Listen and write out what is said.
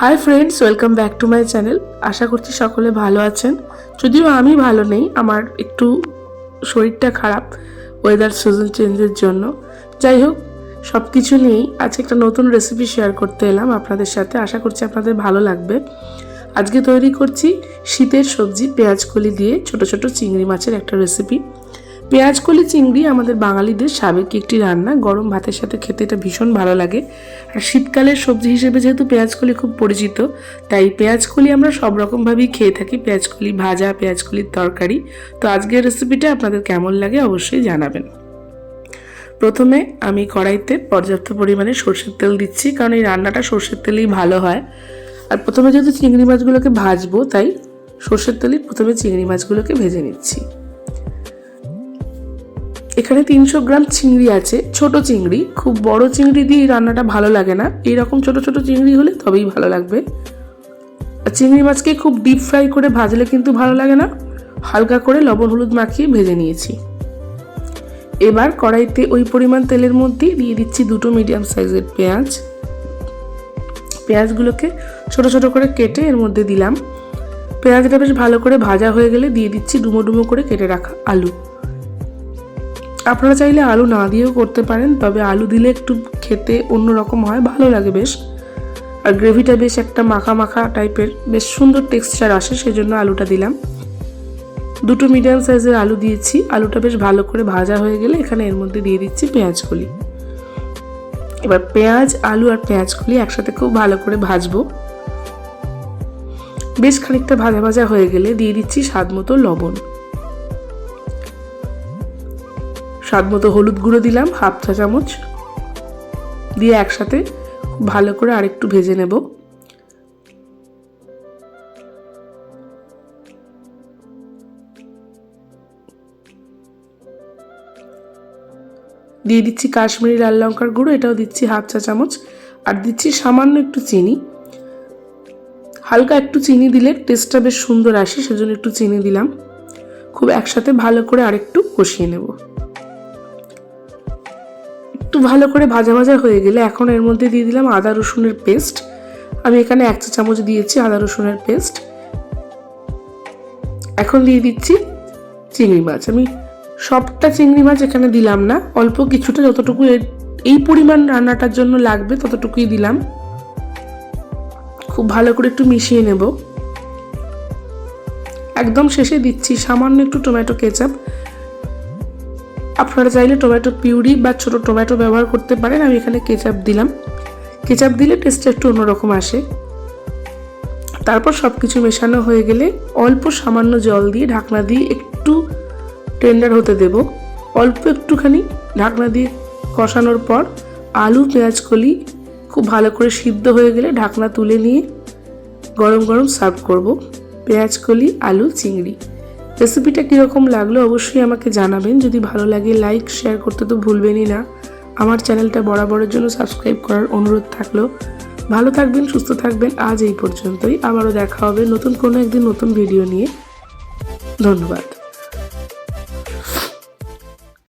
Hi friends welcome back to my channel আশা করছি সকলে ভালো আছেন। যদিও আমি ভালো নেই, আমার একটু শরীরটা খারাপ ওয়েদার সিজন চেঞ্জের জন্য। যাই হোক সব কিছু নিয়েই আজকে একটা নতুন রেসিপি শেয়ার করতে এলাম আপনাদের সাথে। আশা করছি আপনাদের ভালো লাগবে। আজকে তৈরি করছি শীতের সবজি পেঁয়াজ কলি দিয়ে ছোট ছোট চিংড়ি মাছের একটা রেসিপি পেঁয়াজ, কলি, চিংড়ি আমাদের বাঙালিদের সাবেক একটি রান্না। গরম ভাতের সাথে খেতে এটা ভীষণ ভালো লাগে। আর শীতকালের সবজি হিসেবে যেহেতু পেঁয়াজ, কলি খুব পরিচিত, তাই পেঁয়াজ, কলি আমরা সব রকমভাবেই খেয়ে থাকি। পেঁয়াজ, কলি ভাজা, পেঁয়াজ, কলির তরকারি। তো আজকের রেসিপিটা আপনাদের কেমন লাগে অবশ্যই জানাবেন। প্রথমে আমি কড়াইতে পর্যাপ্ত পরিমাণে সর্ষের তেল দিচ্ছি, কারণ এই রান্নাটা সর্ষের তেলেই ভালো হয়। আর প্রথমে যেহেতু চিংড়ি মাছগুলোকে ভাজবো, তাই সর্ষের তেলেই প্রথমে চিংড়ি মাছগুলোকে ভেজে নিচ্ছি। এখানে তিনশো গ্রাম চিংড়ি আছে, ছোট চিংড়ি। খুব বড় চিংড়ি দিয়ে রান্নাটা ভালো লাগে না। এইরকম ছোট ছোট চিংড়ি হলে তবেই ভালো লাগবে। চিংড়ি মাছকে খুব ডিপ ফ্রাই করে ভাজলে কিন্তু ভালো লাগে না। হালকা করে লবণ হলুদ মাখিয়ে ভেজে নিয়েছি। এবার কড়াইতে ওই পরিমাণ তেলের মধ্যে দিয়ে দিচ্ছি দুটো মিডিয়াম সাইজের পেঁয়াজ। পেঁয়াজগুলোকে ছোট ছোট করে কেটে এর মধ্যে দিলাম। পেঁয়াজটা বেশ ভালো করে ভাজা হয়ে গেলে দিয়ে দিচ্ছি ডুমো ডুমো করে কেটে রাখা আলু। আপনারা চাইলে আলু না দিয়েও করতে পারেন, তবে আলু দিলে একটু খেতে অন্যরকম হয়, ভালো লাগে বেশ। আর গ্রেভিটা বেশ একটা মাখা মাখা টাইপের, বেশ সুন্দর টেক্সচার আসে, সেজন্য আলুটা দিলাম। দুটো মিডিয়াম সাইজের আলু দিয়েছি, আলুটা বেশ ভালো করে ভাজা হয়ে গেলে এখানে এর মধ্যে দিয়ে দিচ্ছি পেঁয়াজগুলি এবার পেঁয়াজ, আলু আর পেঁয়াজগুলি একসাথে খুব ভালো করে ভাজবো। বেশ খানিকটা ভাজা ভাজা হয়ে গেলে দিয়ে দিচ্ছি স্বাদ মতো লবণ। স্বাদ মতো হলুদ গুঁড়ো দিলাম, হাফ চা চামচ। দিয়ে একসাথে ভালো করে আরেকটু ভেজে নেব। দিয়ে দিচ্ছি কাশ্মীরি লাল লঙ্কার গুঁড়ো, এটাও দিচ্ছি হাফ চা চামচ। আর দিচ্ছি সামান্য একটু চিনি। হালকা একটু চিনি দিলে টেস্টটা বেশ সুন্দর আসে, সেজন্য একটু চিনি দিলাম। খুব একসাথে ভালো করে আরেকটু কষিয়ে নেব। একটু ভালো করে ভাজা ভাজা হয়ে গেলে এখন এর মধ্যে দিয়ে দিলাম আদা রসুনের পেস্ট। আমি এখানে এক চা চামচ দিয়েছি আদা রসুনের পেস্ট। এখন দিয়ে দিচ্ছি চিংড়ি মাছ। আমি সবটা চিংড়ি মাছ এখানে দিলাম না, অল্প কিছুটা যতটুকু এই পরিমাণ রান্নাটার জন্য লাগবে ততটুকুই দিলাম। খুব ভালো করে একটু মিশিয়ে নেব। একদম শেষে দিচ্ছি সামান্য একটু টমেটো কেচাপ। আপনারা চাইলে টমেটো পিউরি বা ছোট টমেটো ব্যবহার করতে পারেন। আমি এখানে কেচাপ দিলাম। কেচাপ দিলে টেস্টটা একটু অন্যরকম আসে। তারপর সব কিছু মেশানো হয়ে গেলে অল্প সামান্য জল দিয়ে ঢাকনা দিয়ে একটু টেন্ডার হতে দেব। অল্প একটুখানি ঢাকনা দিয়ে কষানোর পর আলু, পেঁয়াজ, কলি খুব ভালো করে সিদ্ধ হয়ে গেলে ঢাকনা তুলে নিয়ে গরম গরম সার্ভ করব। পেঁয়াজ, কলি, আলু, চিংড়ি। রেসিপিটা কীরকম লাগল অবশ্যই আমাকে জানাবেন। যদি ভালো লাগে লাইক শেয়ার করতে তো ভুলবেনই না। আমার চ্যানেলটা বরাবরের জন্য সাবস্ক্রাইব করার অনুরোধ থাকল। ভালো থাকবেন, সুস্থ থাকবেন। আজ এই পর্যন্তই। আবারও দেখা হবে নতুন কোনো একদিন নতুন ভিডিও নিয়ে। ধন্যবাদ।